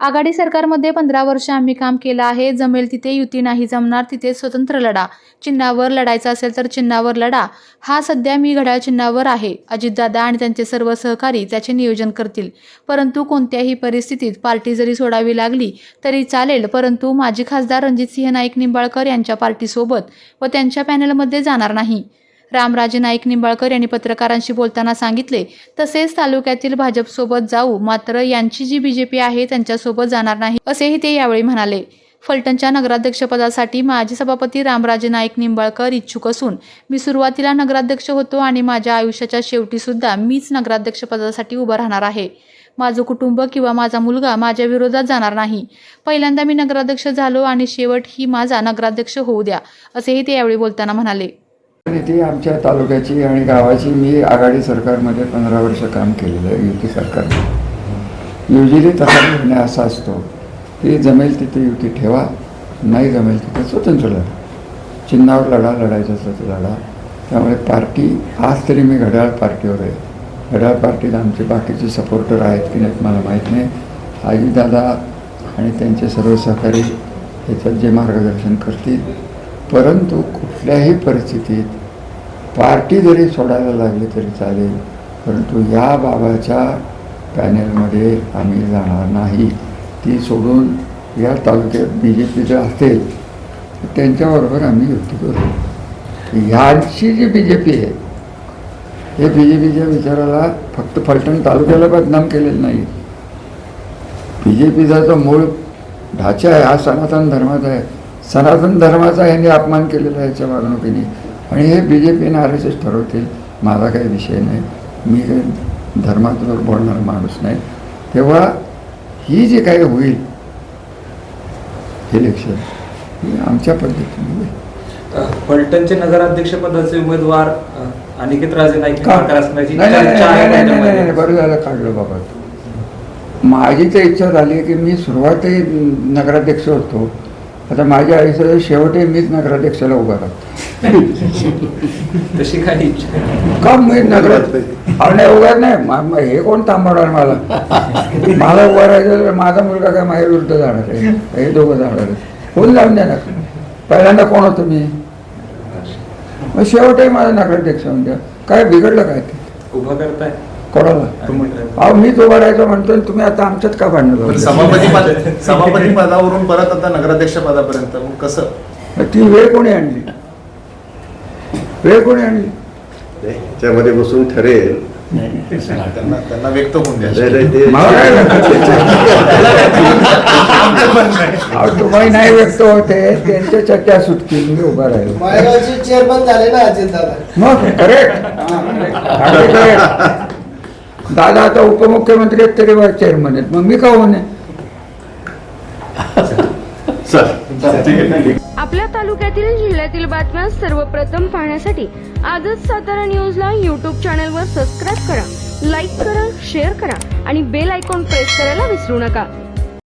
आघाडी सरकारमध्ये पंधरा वर्ष आम्ही काम केलं आहे. जमेल तिथे युती नाही जमणार तिथे स्वतंत्र लढा. चिन्हावर लढायचा असेल तर चिन्हावर लढा. हा सध्या मी घड्याळ चिन्हावर आहे. अजितदादा आणि त्यांचे सर्व सहकारी त्याचे नियोजन करतील. परंतु कोणत्याही परिस्थितीत पार्टी जरी सोडावी लागली तरी चालेल. परंतु माजी खासदार रणजितसिंह नाईक निंबाळकर यांच्या पार्टीसोबत व त्यांच्या पॅनलमध्ये जाणार नाही. रामराजे नाईक निंबाळकर यांनी पत्रकारांशी बोलताना सांगितले तसेच तालुक्यातील भाजपसोबत जाऊ मात्र यांची जी बीजेपी आहे त्यांच्यासोबत जाणार नाही असेही ते यावेळी म्हणाले. फलटणच्या नगराध्यक्षपदासाठी माजी सभापती रामराजे नाईक निंबाळकर इच्छुक असून मी सुरुवातीला नगराध्यक्ष होतो आणि माझ्या आयुष्याच्या शेवटीसुद्धा मीच नगराध्यक्षपदासाठी उभं राहणार आहे. माझं कुटुंब किंवा माझा मुलगा माझ्या विरोधात जाणार नाही. पहिल्यांदा मी नगराध्यक्ष झालो आणि शेवट ही माझा नगराध्यक्ष होऊ द्या असेही ते यावेळी बोलताना म्हणाले. ती आमच्या तालुक्याची आणि गावाची मी आघाडी सरकारमध्ये पंधरा वर्ष काम केलेलं आहे युती सरकारने युजली तसा निर्णय असा असतो की जमेल तिथे युती ठेवा नाही जमेल तिथे स्वतंत्र लढा. चिन्हावर लढा लढायचं असलं तर लढा. त्यामुळे पार्टी आज तरी मी घड्याळ पार्टीवर आहे. घड्याळ पार्टीला आमचे बाकीचे सपोर्टर आहेत की नाहीत मला माहीत नाही. आजीदादा आणि त्यांचे सर्व सहकारी ह्याच्यात जे मार्गदर्शन करतील परंतु कुठल्याही परिस्थितीत पार्टी जरी सोडायला लागली तरी चालेल परंतु या बाबाच्या पॅनेलमध्ये आम्ही जाणार नाही. ती सोडून या तालुक्यात बी जे पी जर असेल त्यांच्याबरोबर आम्ही युती करू. ह्यांची जी बी जे पी आहे हे बी जे पीच्या विचाराला फक्त फलटण तालुक्याला बदनाम केलेलं नाही. बी जे पीचा जो मूळ ढाचा आहे हा सनातन धर्माचा आहे. सनातन धर्माचा यांनी अपमान केलेला आहे याच्या वागणुकीने. आणि हे बी जे पीने आर एस एस ठरवतील माझा काही विषय नाही. मी काही धर्माबरोबर बोलणारा माणूस नाही. तेव्हा ही जे काही होईल इलेक्शन ही आमच्या पद्धतीने. होईल फलटणचे नगराध्यक्ष पदाचे उमेदवार अनिकेत राजे नाईक नाही. बरं झालं काढलं बाबा. माझी तर इच्छा झाली की मी सुरुवातही नगराध्यक्ष होतो. आता माझ्या आयुष्याच्या शेवटी मीच नगराध्यक्षाला उभा राहतो. तशी काही इच्छा? का मी नगरात अरे नाही उभा नाही. हे कोण थांबवणार मला? मला उभा राहायचं तर माझा मुलगा काय माझ्या विरुद्ध जाणार आहे? हे दोघं जाणार आहे कोण जाऊन देणार पहिल्यांदा कोण होतो मी? मग शेवटही माझा नगराध्यक्ष म्हणजे काय बिघडलं काय ते? उभं करताय? कोणाला? अहो मीच उभा राहायचं म्हणतो आणि तुम्ही आता आमच्यात का भांडण? सभापती पद सभापती पदावरून परत आता नगराध्यक्ष पदापर्यंत मग कसं? ती वेळ कोणी आणली? वेळ कोणी आणली? त्याच्यामध्ये बसून ठरेल. त्यांना त्यांना व्यक्त होऊन द्या. नाही, नाही, ते- मला काय अहो, तुम्ही नाही व्यक्त होते त्यांच्या चर्चा सुटतील मी उभा राहिलो. चेअरमन झाले ना अजित दादा मग करेक्ट दादा आता उपमुख्यमंत्री आहेत तरी चेअरमन आहेत. मग मी का होणे आपल्या तालुक्यातील जिल्ह्यातील बातम्या सर्वप्रथम पाहण्यासाठी आजच सातारा न्यूजला यूट्यूब चॅनलवर सबस्क्राईब करा लाईक करा शेअर करा आणि बेल आयकॉन प्रेस करायला विसरू नका.